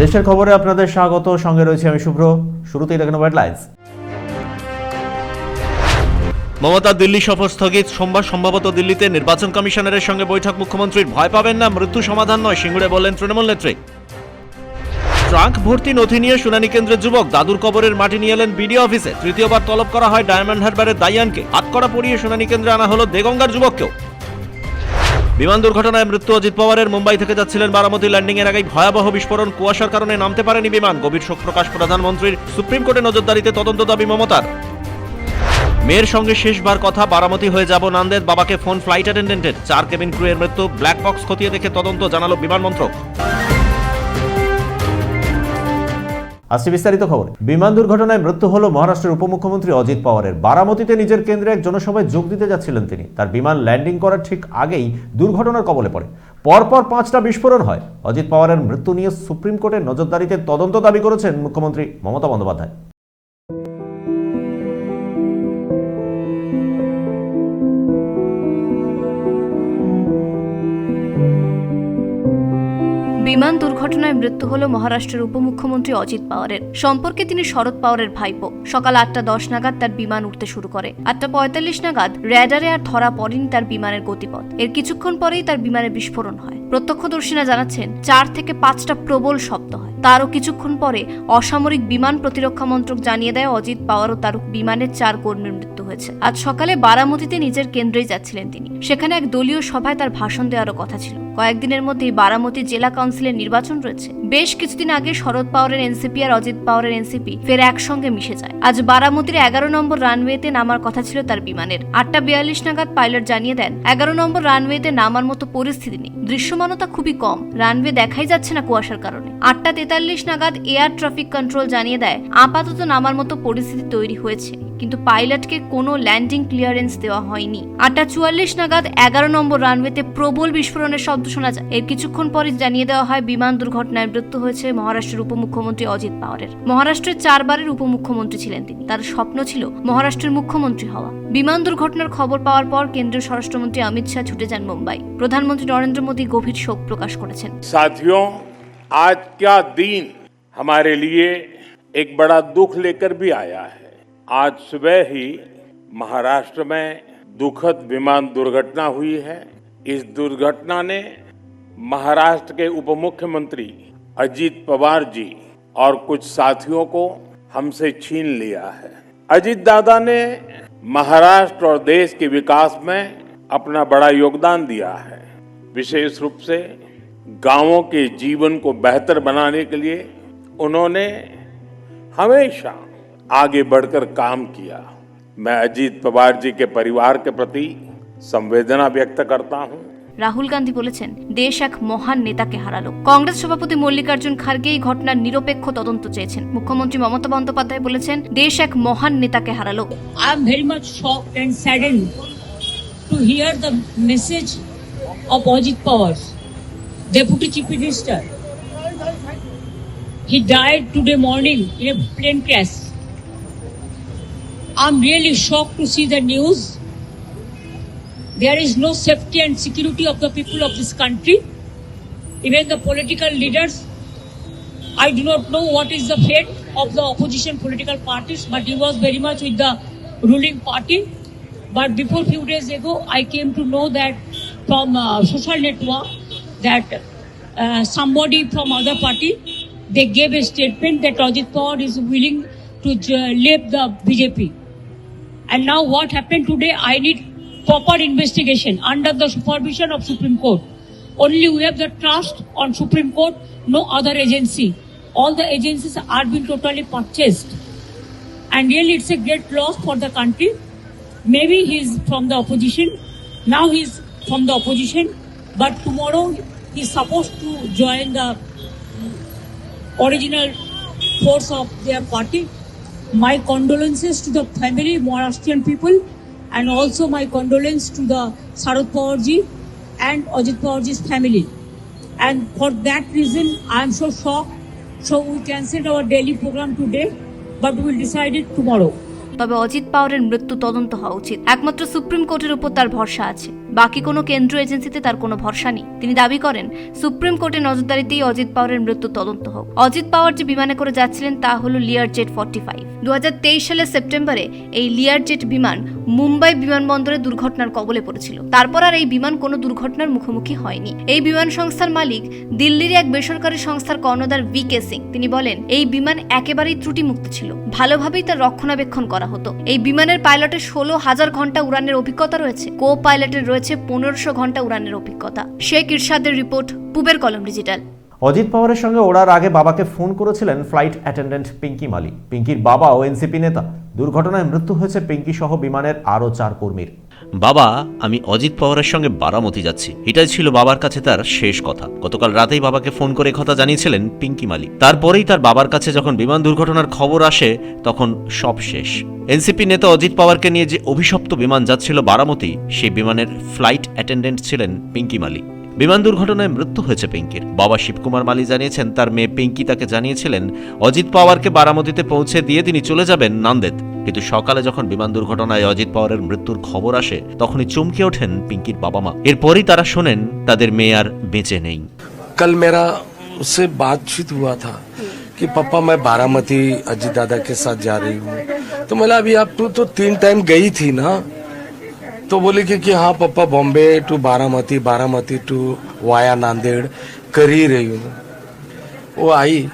দেশের খবরে আপনাদের স্বাগত। সঙ্গে রয়েছে আমি শুভ্র। শুরুতেই দেখেন হেডলাইন্স মমতা দিল্লি সফর স্থগিত। সোমবার সম্ভবত দিল্লিতে নির্বাচন কমিশনারের সঙ্গে বৈঠক। মুখ্যমন্ত্রীর ভয় পাবেন না, মৃত্যু সমাধান নয়, সিঙ্গুরে বললেন তৃণমূল নেত্রী। ট্রাঙ্ক ভর্তি নথি নিয়ে শুনানি কেন্দ্রের যুবক দাদুর কবরের মাটি নিয়ে এলেন বিডিও অফিসে। তৃতীয়বার তলব করা হয় ডায়মন্ড হারবারের দাইয়ানকে। হাতকড়া পরিয়ে শুনানি কেন্দ্রে আনা হলো দেগঙ্গার যুবককেও। বিমান দুর্ঘটনায় মৃত্যু অজিত পাওয়ারের। মুম্বাই থেকে যাচ্ছিলেন বারামতি ল্যান্ডিং এর আগেই ভয়াবহ বিস্ফোরণ। কুয়াশার কারণে নামতে পারেনি বিমান। গভীর শোক প্রকাশ প্রধানমন্ত্রীর সুপ্রিম কোর্টে নজরদারিতে তদন্ত দাবি মমতার। মেয়ের সঙ্গে শেষবার কথা, বারামতি হয়ে যাব নান্দের বাবাকে ফোন ফ্লাইট অ্যাটেন্ডেন্টের। চার কেবিন ক্রুয়ের মৃত্যু, ব্ল্যাক বক্স খতিয়ে দেখে তদন্ত, জানালো বিমান মন্ত্রক। আসছে বিস্তারিত খবর। বিমান দুর্ঘটনায় মৃত্যু হল মহারাষ্ট্রের উপমুখ্যমন্ত্রী অজিত পাওয়ারের। বারামতিতে নিজের কেন্দ্রে এক জনসভায় যোগ দিতে যাচ্ছিলেন তিনি। তার বিমান ল্যান্ডিং করার ঠিক আগেই দুর্ঘটনার কবলে পড়ে। পরপর পাঁচটা বিস্ফোরণ হয়। অজিত পাওয়ারের মৃত্যু নিয়ে সুপ্রিম কোর্টের নজরদারিতে তদন্ত দাবি করেছেন মুখ্যমন্ত্রী মমতা বন্দ্যোপাধ্যায়। বিমান দুর্ঘটনায় মৃত্যু হল মহারাষ্ট্রের উপমুখ্যমন্ত্রী অজিত পাওয়ারের। সম্পর্কে তিনি শরদ পাওয়ারের ভাইপো। সকাল আটটা দশ নাগাদ তার বিমান উঠতে শুরু করে। আটটা পঁয়তাল্লিশ নাগাদ র্যাডারে আর ধরা পড়েনি তার বিমানের গতিপথ। এর কিছুক্ষণ পরেই তার বিমানের বিস্ফোরণ হয়। প্রত্যক্ষদর্শীরা জানাচ্ছেন, চার থেকে পাঁচটা প্রবল শব্দ হয়। তারও কিছুক্ষণ পরে অসামরিক বিমান প্রতিরক্ষা মন্ত্রক জানিয়ে দেয়, অজিত পাওয়ার ও তার বিমানের চার কর্মীর মৃত্যু হয়েছে। আজ সকালে বারামতিতে নিজের কেন্দ্রেই যাচ্ছিলেন তিনি। সেখানে এক দলীয় সভায় তার ভাষণ দেওয়ারও কথা ছিল। কয়েকদিনের মধ্যেই বারামতি জেলা কাউন্সিলের নির্বাচন রয়েছে। বেশ কিছুদিন আগে শরদ পাওয়ারের এনসিপি আর অজিত পাওয়ারের এনসিপি ফের একসঙ্গে মিশে যায়। আজ বারামতির এগারো নম্বর রানওয়েতে নামার কথা ছিল তার বিমানের। আটটা বিয়াল্লিশ নাগাদ পাইলট জানিয়ে দেন, এগারো নম্বর রানওয়েতে নামার মতো পরিস্থিতি নেই। দৃশ্যমানতা খুবই কম। রানওয়ে দেখাই যাচ্ছে না কুয়াশার কারণে। আটটা তেতাল্লিশ নাগাদ এয়ার ট্রাফিক কন্ট্রোল জানিয়ে দেয়, আপাতত নামার মতো পরিস্থিতি তৈরি হয়েছে। কিন্তু পাইলটকে কোনো ল্যান্ডিং ক্লিয়ারেন্স দেওয়া হয়নি আটটা চুয়াল্লিশ নাগাদ এগারো নম্বর রানওয়েতে প্রবল বিস্ফোরণের শব্দ শোনা যায় এর কিছুক্ষণ পরে জানিয়ে দেওয়া হয় বিমান দুর্ঘটনায় মৃত্যু হয়েছে মহারাষ্ট্রের উপমুখ্যমন্ত্রী অজিত পাওয়ারের মহারাষ্ট্রের চারবারের উপমুখ্যমন্ত্রী ছিলেন তিনি তার স্বপ্ন ছিল মহারাষ্ট্রের মুখ্যমন্ত্রী হওয়া বিমান দুর্ঘটনার খবর পাওয়ার পর কেন্দ্রীয় স্বরাষ্ট্রমন্ত্রী অমিত শাহ ছুটে যান মুম্বাই প্রধানমন্ত্রী নরেন্দ্র মোদী গভীর শোক প্রকাশ করেছেন साथियों आज का दिन हमारे लिए एक बड़ा दुख लेकर भी आया है आज सुबह ही महाराष्ट्र में दुखद विमान दुर्घटना हुई है। इस दुर्घटना ने महाराष्ट्र के उप मुख्यमंत्री अजीत पवार जी और कुछ साथियों को हमसे छीन लिया है। अजीत दादा ने महाराष्ट्र और देश के विकास में अपना बड़ा योगदान दिया है। विशेष रूप से गाँवों के जीवन को बेहतर बनाने के लिए उन्होंने हमेशा आगे बढ़कर काम किया मैं अजीत पवार जी के परिवार के प्रति संवेदना व्यक्त करता हूं রাহুল গান্ধী বলেছেন দেশ এক মহান নেতাকে হারালো কংগ্রেস সভাপতি মল্লিকার্জুন খার্গে এই ঘটনার নিরপেক্ষ তদন্ত চেয়েছেন মুখ্যমন্ত্রী মমতা বন্দ্যোপাধ্যায় বলেছেন দেশ এক মহান নেতাকে হারালো I am very much shocked and saddened to hear the message of Ajit Pawar, Deputy Chief Minister. He died today morning in a plane crash. I'm really shocked to see the news. There is no safety and security of the people of this country. Even the political leaders I do not know what is the fate of the opposition political parties, but he was very much with the ruling party. But before few days ago, I came to know that from uh, social network that uh, somebody from other party they gave a statement that Ajit Pawar is willing to leave the BJP. And now what happened today? I need proper investigation under the supervision of Supreme Court. Only we have the trust on Supreme Court, no other agency. All the agencies are being totally purchased. And really it's a great loss for the country. Maybe he's from the opposition. Now he's from the opposition. But tomorrow he's supposed to join the original force of their party. My condolences to the family, Maharashtrian people, and also my condolence to the Sarad Pawarji and Ajit Pawarji's family. And for that reason, I am so shocked. So we cancelled our daily program today, but we will decide it tomorrow. তবে অজিত পাওয়ারের মৃত্যু তদন্ত হওয়া উচিত একমাত্র supreme কোর্টের উপর তার ভরসা আছে বাকি কোনো কেন্দ্রীয় এজেন্সিতে তার কোনো ভরসা নেই। তিনি দাবি করেন, সুপ্রিম কোর্টের নজরদারিতেই অজিত পাওয়ারের মৃত্যু তদন্ত হোক। অজিত পাওয়ার যে বিমানে করে যাচ্ছিলেন তা হলো লিয়ার জেট ফর্টি ফাইভ। দু সালের সেপ্টেম্বরে এই লিয়ার জেট বিমান মুম্বাই বিমানবন্দরে দুর্ঘটনার কবলে পড়েছিল। তারপর আর এই বিমান কোনো দুর্ঘটনার মুখোমুখি হয়নি। এই বিমান সংস্থার মালিক দিল্লির এক বেসরকারি সংস্থার কর্ণধার ভি কে সিং। তিনি বলেন, এই বিমান একেবারেই ত্রুটিমুক্ত ছিল। ভালোভাবেই তার রক্ষণাবেক্ষণ করা হতো। এই বিমানের পাইলটের ষোলো হাজার ঘণ্টা উড়ানের অভিজ্ঞতা রয়েছে। কো পাইলটের রয়েছে পনেরোশো ঘণ্টা উড়ানের অভিজ্ঞতা। শেখ ইরশাদের রিপোর্ট পুবের কলম ডিজিটাল। অজিত পাওয়ারের সঙ্গে ওড়ার আগে বাবাকে ফোন করেছিলেন ফ্লাইট অ্যাটেন্ডেন্ট পিঙ্কি মালি পিঙ্কির বাবা ও এনসিপি নেতা। দুর্ঘটনায় মৃত্যু হয়েছে পিঙ্কি সহ বিমানের আরও চার কর্মীর। বাবা, আমি অজিত পাওয়ারের সঙ্গে বারামতি যাচ্ছি। এটাই ছিল বাবার কাছে তার শেষ কথা। গতকাল রাতেই বাবাকে ফোন করে কথা জানিয়েছিলেন পিঙ্কি মালিক। তারপরেই তার বাবার কাছে যখন বিমান দুর্ঘটনার খবর আসে, তখন সব শেষ। এনসিপি নেতা অজিত পাওয়ারকে নিয়ে যে অভিশপ্ত বিমান যাচ্ছিল বারামতি, সেই বিমানের ফ্লাইট অ্যাটেন্ডেন্ট ছিলেন পিঙ্কি মালিক। বিমান দুর্ঘটনায় মৃত্যু হয়েছে পিঙ্কির বাবা শিবকুমার মালি জানিয়েছেন তার মেয়ে পিঙ্কি তাকে জানিয়েছিলেন অজিত পাওয়ারকে বারামতিতে পৌঁছে দিয়ে তিনি চলে যাবেন নান্দেদ কিন্তু সকালে যখন বিমান দুর্ঘটনায় অজিত পাওয়ারের মৃত্যুর খবর আসে তখনই চমকে ওঠেন পিঙ্কির বাবা মা এরপরই তারা শোনেন তাদের মেয়ে আর বেঁচে নেই कल मेरा उससे बातचीत हुआ था कि पापा मैं बारामती अजीत दादा के साथ जा रही हूँ तो मैं बोला, अभी आप तू तो तीन टाइम गई थी ना तो बोले कि, कि हाँ पापा Bombay to Baramati Baramati to via Nanded कर ही रही हूँ। वो आई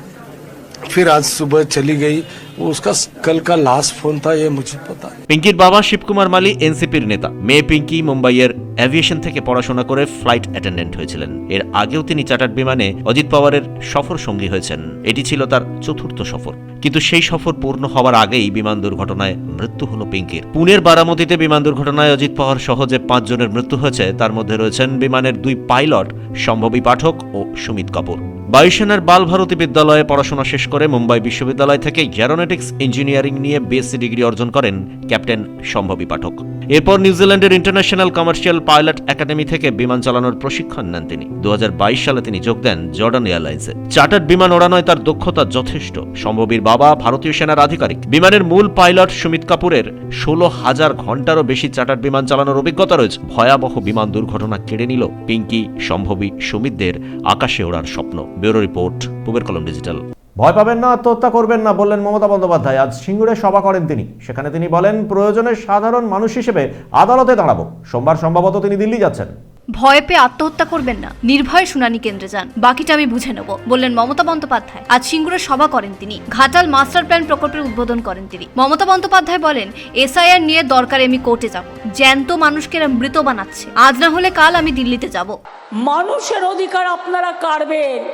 फिर आज सुबह चली गई। उसका कल का लास्ट फोन था ये मुझे पता नहीं পিঙ্কির বাবা শিবকুমার মালি এনসিপির নেতা মেয়ে পিঙ্কি মুম্বাইয়ের অ্যাভিয়েশন থেকে পড়াশোনা করে ফ্লাইট অ্যাটেন্ডেন্ট হয়েছিলেন এর আগেও তিনি চার্টার্ড বিমানে অজিত পাওয়ারের সফর সঙ্গী হয়েছেন এটি ছিল তার চতুর্থ সফর কিন্তু সেই সফর পূর্ণ হওয়ার আগেই বিমান দুর্ঘটনায় মৃত্যু হলো পিঙ্কির পুনের বারামতিতে বিমান দুর্ঘটনায় অজিত পাওয়ার সহ যে পাঁচজনের মৃত্যু হয়েছে তার মধ্যে রয়েছেন বিমানের দুই পাইলট সম্ভবী পাঠক ও সুমিত কাপুর বায়ুসেনার বালভারতী বিদ্যালয়ে পড়াশোনা শেষ করে মুম্বাই বিশ্ববিদ্যালয় থেকে অ্যারোনটিক্স ইঞ্জিনিয়ারিং নিয়ে বিএসসি ডিগ্রি অর্জন করেন ক্যাপ্টেন সম্ভবী পাঠক। এরপর নিউজিল্যান্ডের ইন্টারন্যাশনাল কমার্শিয়াল পাইলট একাডেমি থেকে বিমান চালানোর প্রশিক্ষণ নেন তিনি। দু হাজার বাইশ সালে তিনি যোগ দেন জর্ডান এয়ারলাইন্সে। চার্টার্ড বিমান ওড়ানোয় তার দক্ষতা যথেষ্ট। সম্ভবীর বাবা ভারতীয় সেনার আধিকারিক। বিমানের মূল পাইলট সুমিত কাপুরের ষোলো হাজার ঘন্টারও বেশি চার্টার্ড বিমান চালানোর অভিজ্ঞতা রয়েছে। ভয়াবহ বিমান দুর্ঘটনা কেড়ে নিল পিঙ্কি সম্ভবী সুমিতদের আকাশে ওড়ার স্বপ্ন। ব্যুরো রিপোর্ট পুবের কলম ডিজিটাল। ভয় পাবেন না আত্মহত্যা করবেন না বললেন মমতা বন্দ্যোপাধ্যায়। আজ সিঙ্গুরে সভা করেন তিনি। সেখানে তিনি বলেন প্রয়োজনে সাধারণ মানুষ হিসেবে আদালতে দাঁড়াবো। সোমবার সম্ভবত তিনি দিল্লি যাচ্ছেন। ভয় পেয়ে আত্মহত্যা করবেন না। নির্ভয় শুনানি কেন্দ্রে যান। বাকিটা আমি বুঝে নেব বললেন মমতা বন্দ্যোপাধ্যায়। আজ সিঙ্গুরে সভা করেন তিনি। ঘাটাল মাস্টার প্ল্যান প্রকল্পের উদ্বোধন করেন তিনি। মমতা বন্দ্যোপাধ্যায় বলেন এসআইআর নিয়ে দরকার আমি কোর্টে যাব। জ্যান্ত মানুষকে মৃত বানাচ্ছে। আজ না হলে কাল আমি দিল্লিতে যাব। মানুষের অধিকার আপনারা কাড়বেন।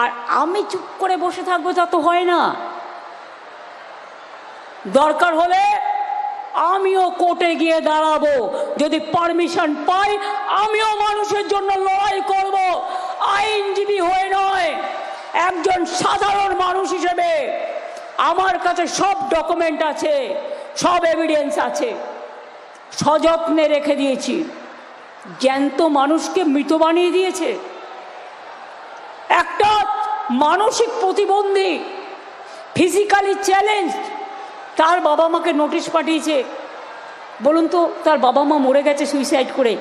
আর আমি চুপ করে বসে থাকব তা তো হয় না। দরকার হলে আমিও কোর্টে গিয়ে দাঁড়াবো। যদি পারমিশন পাই, আমিও মানুষের জন্য লড়াই করব। আইনজীবী হয়ে নয়, একজন সাধারণ মানুষ হিসেবে আমার কাছে সব ডকুমেন্ট আছে, সব এভিডেন্স আছে। সযত্নে রেখে দিয়েছি। জ্যান্ত মানুষকে মৃত বানিয়ে দিয়েছে। মানসিক প্রতিবন্ধী ফিজিক্যালি চ্যালেঞ্জ তার বাবা মাকে নোটিশ পাঠিয়েছে। বলুন তো, তার বাবা মা মরে গেছে সুইসাইড করে।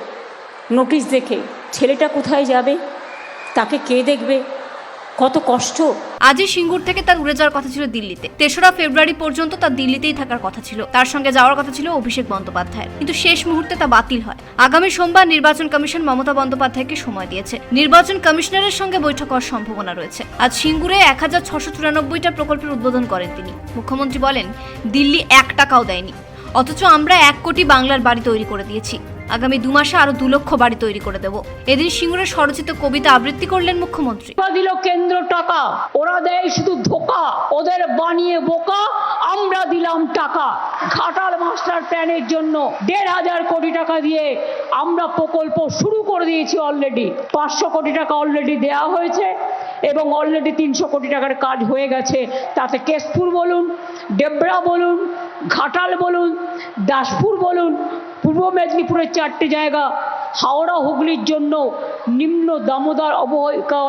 নোটিশ দেখে, ছেলেটা কোথায় যাবে? তাকে কে দেখবে? কত কষ্ট। আজই সিঙ্গুর থেকে তার উড়ে যাওয়ার কথা ছিল দিল্লিতে। তেসরা ফেব্রুয়ারি পর্যন্ত তার দিল্লিতেই থাকার কথা ছিল। তার সঙ্গে যাওয়ার কথা ছিল অভিষেক বন্দ্যোপাধ্যায়ের। কিন্তু শেষ মুহূর্তে তা বাতিল হয়। আগামী সোমবার নির্বাচন কমিশন মমতা বন্দ্যোপাধ্যায়কে সময় দিয়েছে। নির্বাচন কমিশনারের সঙ্গে বৈঠক হওয়ার সম্ভাবনা রয়েছে। আজ সিঙ্গুরে এক হাজার ছশো চুরানব্বইটা প্রকল্পের উদ্বোধন করেন তিনি। মুখ্যমন্ত্রী বলেন, দিল্লি এক টাকাও দেয়নি। অথচ আমরা এক কোটি বাংলার বাড়ি তৈরি করে দিয়েছি। আগামী দু মাসে আরও দু লক্ষ বাড়ি তৈরি করে দেব। এদিন সিঙ্গুরে স্বরচিত কবিতা আবৃত্তি করলেন মুখ্যমন্ত্রী। দিল কেন্দ্র টাকা, ওরা দেয় শুধু ধোকা, ওদের বানিয়ে বোকা, আমরা দিলাম টাকা। ঘাটাল মাস্টার প্ল্যানের জন্য দেড় হাজার কোটি টাকা দিয়ে আমরা প্রকল্প শুরু করে দিয়েছি অলরেডি পাঁচশো কোটি টাকা অলরেডি দেওয়া হয়েছে এবং অলরেডি তিনশো কোটি টাকার কাজ হয়ে গেছে। তাতে কেশপুর বলুন, ডেবরা বলুন, ঘাটাল বলুন, দাসপুর বলুন পূর্ব মেদিনীপুরের চারটে জায়গা হাওড়া হুগলির জন্য নিম্ন দামোদর অবহিকা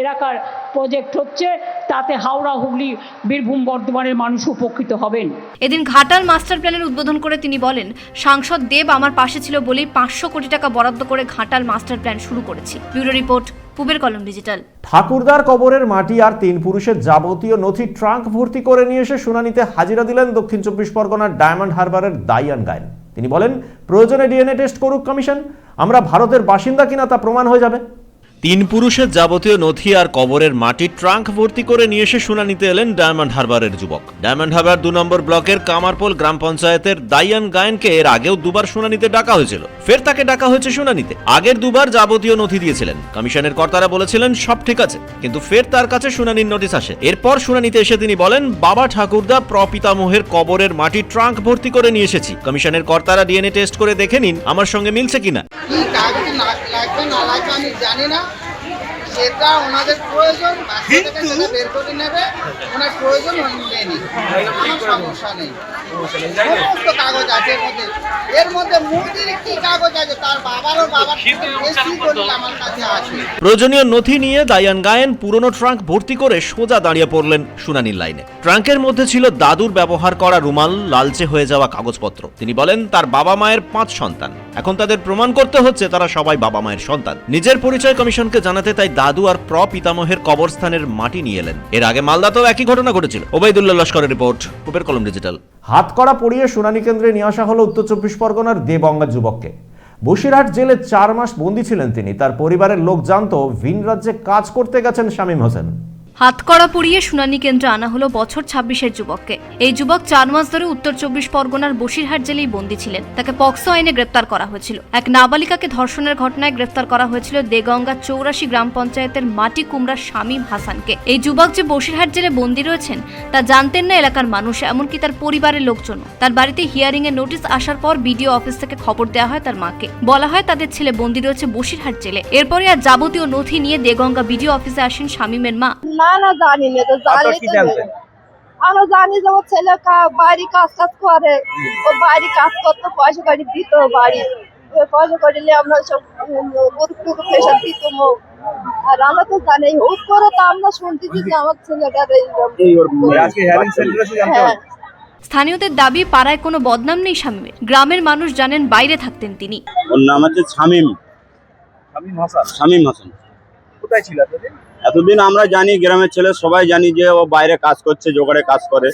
এলাকার প্রজেক্ট হচ্ছে। তাতে হাওড়া হুগলি বীরভূম বর্ধমানের মানুষ উপকৃত হবেন। এদিন ঘাটাল মাস্টার প্ল্যানের উদ্বোধন করে তিনি বলেন সাংসদ দেব আমার পাশে ছিল বলেই পাঁচশো কোটি টাকা বরাদ্দ করে ঘাটাল মাস্টার প্ল্যান শুরু করেছি। ব্যুরো রিপোর্ট পুবের কলম ডিজিটাল। ঠাকুরদার কবরের মাটি আর তিন পুরুষের যাবতীয় নথি ট্রাঙ্ক ভর্তি করে নিয়ে এসে শুনানিতে হাজিরা দিলেন দক্ষিণ চব্বিশ পরগনার ডায়মন্ড হারবারের দাইয়ান গায়েন তিনি বলেন, প্রয়োজনে ডিএনএ টেস্ট করুক কমিশন, আমরা ভারতের বাসিন্দা কিনা তা প্রমাণ হয়ে যাবে। তিন পুরুষের যাবতীয় নথি আর কবরের মাটির ট্রাঙ্ক ভর্তি করে নিয়ে এসে শুনানিতে এলেন ডায়মন্ড হারবারের যুবক। ডায়মন্ড হারবার দু নম্বর ব্লকের কামারপোল গ্রাম পঞ্চায়েতের দায়ান গায়েনকে এর আগেও দুবার শুনানিতে ডাকা হয়েছিল। ফের তাকে ডাকা হয়েছে শুনানিতে। আগের দুবার যাবতীয় নথি দিয়েছিলেন। কমিশনের কর্তারা বলেছিলেন সব ঠিক আছে। কিন্তু ফের তার কাছে শুনানির নোটিশ আসে। এরপর শুনানিতে এসে তিনি বলেন বাবা ঠাকুরদা প্রপিতামহের কবরের মাটির ট্রাঙ্ক ভর্তি করে নিয়ে এসেছি। কমিশনের কর্তারা ডিএনএ টেস্ট করে দেখে নিন আমার সঙ্গে মিলছে কিনা। কি কাগজ না- লাগবে না লাগবে আমি জানি না। সেটা ওনাদের প্রয়োজন সেটা বের করে নেবে। ওনার প্রয়োজন উনি নিয়ে নিন আমার সমস্যা নেই সমস্ত কাগজ আছে এর মধ্যে। এর মধ্যে মোদির কি কাগজ আছে? তার বাবারও বাবার বেশি দলিল আমার কাছে আছে। প্রয়োজনীয় নথি নিয়ে দায়ান গায়েন পুরনো ট্রাঙ্ক ভর্তি করে সোজা দাঁড়িয়ে পড়লেন শুনানির লাইনে। ট্রাঙ্কের মধ্যে ছিল দাদুর ব্যবহার করা রুমাল লালচে হয়ে যাওয়া কাগজপত্র। তিনি বলেন তার বাবা মায়ের পাঁচ সন্তান। এখন তাদের প্রমাণ করতে হচ্ছে তারা সবাই বাবা মায়ের সন্তান। নিজের পরিচয় কমিশনকে জানাতে তাই দাদু আর প্র পিতামহের কবরস্থানের মাটি নিয়ে এলেন। এর আগে মালদাতেও একই ঘটনা ঘটেছিল। ওবাইদুল্লাহ লস্করের রিপোর্ট কুপের কলম ডিজিটাল। হাত করা পড়িয়ে শুনানি কেন্দ্রে নিয়ে আসা হলো উত্তর চব্বিশ পরগনার দেবঙ্গা যুবককে। বসিরহাট জেলে চার মাস বন্দী ছিলেন তিনি। তার পরিবারের লোক জানত ভিন রাজ্যে কাজ করতে গেছেন শামীম হোসেন। হাতকড়া পরিয়ে শুনানি কেন্দ্রে আনা হলো বছর ছাব্বিশের যুবককে। এই যুবক চার মাস ধরে উত্তর চব্বিশ পরগনার বসিরহাট জেলেই বন্দী ছিলেন। তাকে পক্সো আইনে গ্রেপ্তার করা হয়েছিল। এক নাবালিকাকে ধর্ষণের ঘটনায় গ্রেফতার করা হয়েছিল দেগঙ্গা চৌরাশি গ্রাম পঞ্চায়েতের মাটি কুমড়া শামীম হাসানকে এই যুবক যে বসিরহাট জেলে বন্দী রয়েছেন, তা জানতেন না এলাকার মানুষ, এমনকি তার পরিবারের লোকজন তার বাড়িতে হিয়ারিং এর নোটিশ আসার পর বিডিও অফিস থেকে খবর দেওয়া হয় তার মাকে। বলা হয় তাদের ছেলে বন্দী রয়েছে বসিরহাট জেলে। এরপরে আর যাবতীয় নথি নিয়ে দেগঙ্গা বিডিও অফিসে আসেন শামীমের মা। না না জানি না তো জানলে তো দেবে। আমরা জানি যে ওর ছেলে কা- বাড়ি কাজ কাজ করে। ও বাড়ি কাজ করতো পয়সা করি দিত বাড়ি। ওই পয়সা করিলে আমরা সব উম, গরু টুকু পেশা দিত আর আমরা তো জানি হুট করে তো আমরা শুনতেছি যে আমার ছেলেটার হ্যাঁ। স্থানীয়দের দাবি পাড়ায় কোনো বদনাম নেই শামীমের গ্রামের মানুষ জানেন বাইরে থাকতেন তিনি। ওর নাম হচ্ছে শামিম। শামিম হাসান। কোথায় ছিল এতদিন এতদিন আমরা জানি, গ্রামের ছেলে সবাই জানি যে ও বাইরে কাজ করছে, জোগাড়ে কাজ করে।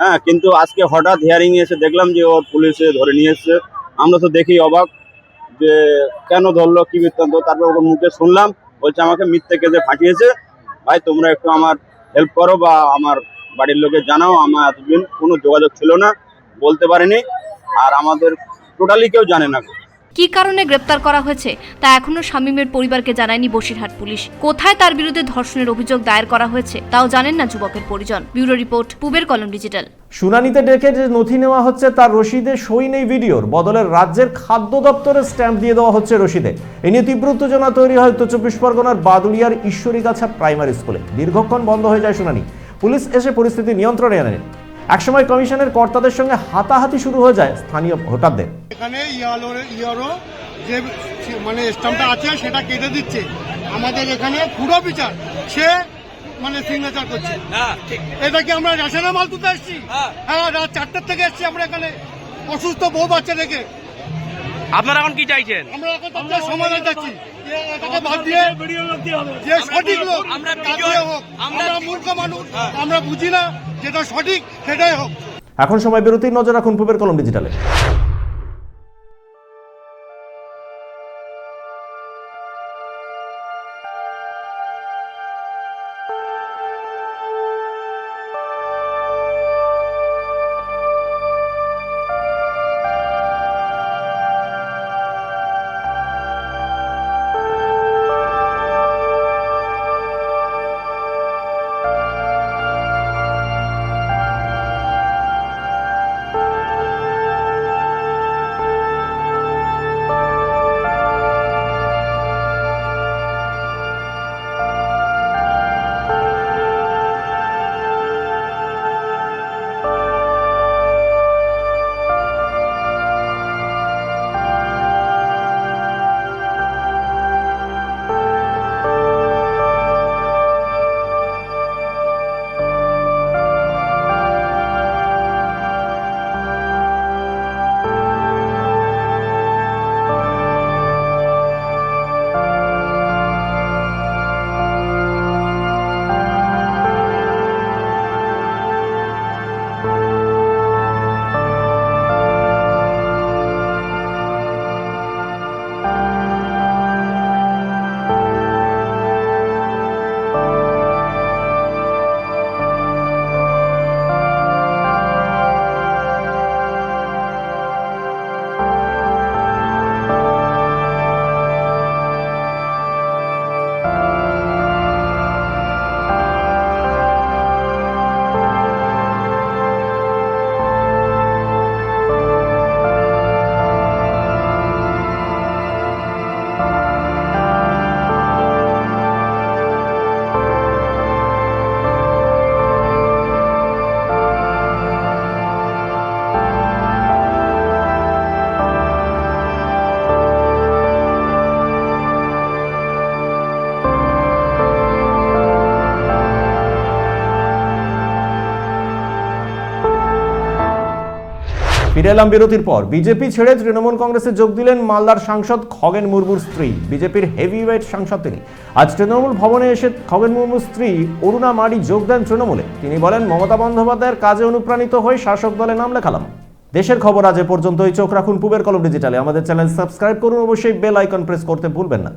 হ্যাঁ কিন্তু আজকে হঠাৎ হিয়ারিং এসে দেখলাম যে ওর পুলিশে ধরে নিয়ে এসছে। আমরা তো দেখি অবাক যে কেন ধরলো, কি বৃত্তান্ত, তারপর ওর মুখে শুনলাম, বলছে আমাকে মিথ্যে কেজে ফাটিয়েছে ভাই, তোমরা একটু আমার হেল্প করো বা আমার বাড়ির লোকে জানাও, আমার এতদিন কোনো যোগাযোগ ছিল না, বলতে পারিনি। আর আমাদের টোটালি কেউ জানে না। কী কারণে গ্রেপ্তার করা হয়েছে তা এখনও শামীমের পরিবারকে জানায়নি বসিরহাট পুলিশ। কোথায় তার বিরুদ্ধে ধর্ষণের অভিযোগ দায়ের করা হয়েছে তাও জানেন না যুবকের পরিজন। ব্যুরো রিপোর্ট, পুবের কলম ডিজিটাল। শুনানিতে ডেকে যে নথি নেওয়া হচ্ছে তার রশিদে সই নেই ভিডিওর। বদলে রাজ্যের খাদ্য দপ্তরের স্ট্যাম্প দিয়ে দেওয়া হচ্ছে রশিদে। এ নিয়ে তীব্র উত্তেজনা তৈরি হয় উত্তর চব্বিশ পরগনার বাদুলিয়ার ঈশ্বরীগাছা প্রাইমারি স্কুলে। দীর্ঘক্ষণ বন্ধ হয়ে যায় শুনানি। পুলিশ এসে পরিস্থিতি নিয়ন্ত্রণে আনে। একসময় কমিশনের কর্তাদের সঙ্গে হাতাহাতি শুরু হয়ে যায় স্থানীয় ভোটারদের। এখানে ইয়ালো ইয়ারো যে মানে স্টাম্পটা আছে সেটা কেটে দিচ্ছে। আমাদের এখানে পুরো বিচার সে মানে সিগনেচার করছে। এটা কি আমরা রেশনের মাল তুলতে এসছি? হ্যাঁ। রাত চারটার থেকে এসছি আমরা এখানে। অসুস্থ বউ বাচ্চা রেখে আপনারা এখন কি চাইছেন? আমরা এখন সমাধান চাচ্ছি। এটাকে বাদ দিয়ে যে সঠিক লোক তার হোক। আমরা মূর্খ মানুষ আমরা বুঝি না যেটা সঠিক সেটাই হোক। এখন সময় বিরতির নজর রাখুন পূবের কলম ডিজিটালে। ফিরে এলাম বিরতির পর। বিজেপি ছেড়ে তৃণমূল কংগ্রেসে যোগ দিলেন মালদার সাংসদ খগেন মুর্মুর স্ত্রী। বিজেপির হেভিওয়েট সাংসদ তিনি। আজ তৃণমূল ভবনে এসে খগেন মুর্মুর স্ত্রী অরুণা মারি যোগ দেন তৃণমূলে। তিনি বলেন, মমতা বন্দ্যোপাধ্যায়ের কাজে অনুপ্রাণিত হয়ে শাসক দলে নাম লেখালাম। দেশের খবর আজ এ পর্যন্তই। চোখ রাখুন পুবের কলম ডিজিটালে। আমাদের চ্যানেল সাবস্ক্রাইব করুন। অবশ্যই বেল আইকন প্রেস করতে ভুলবেন না।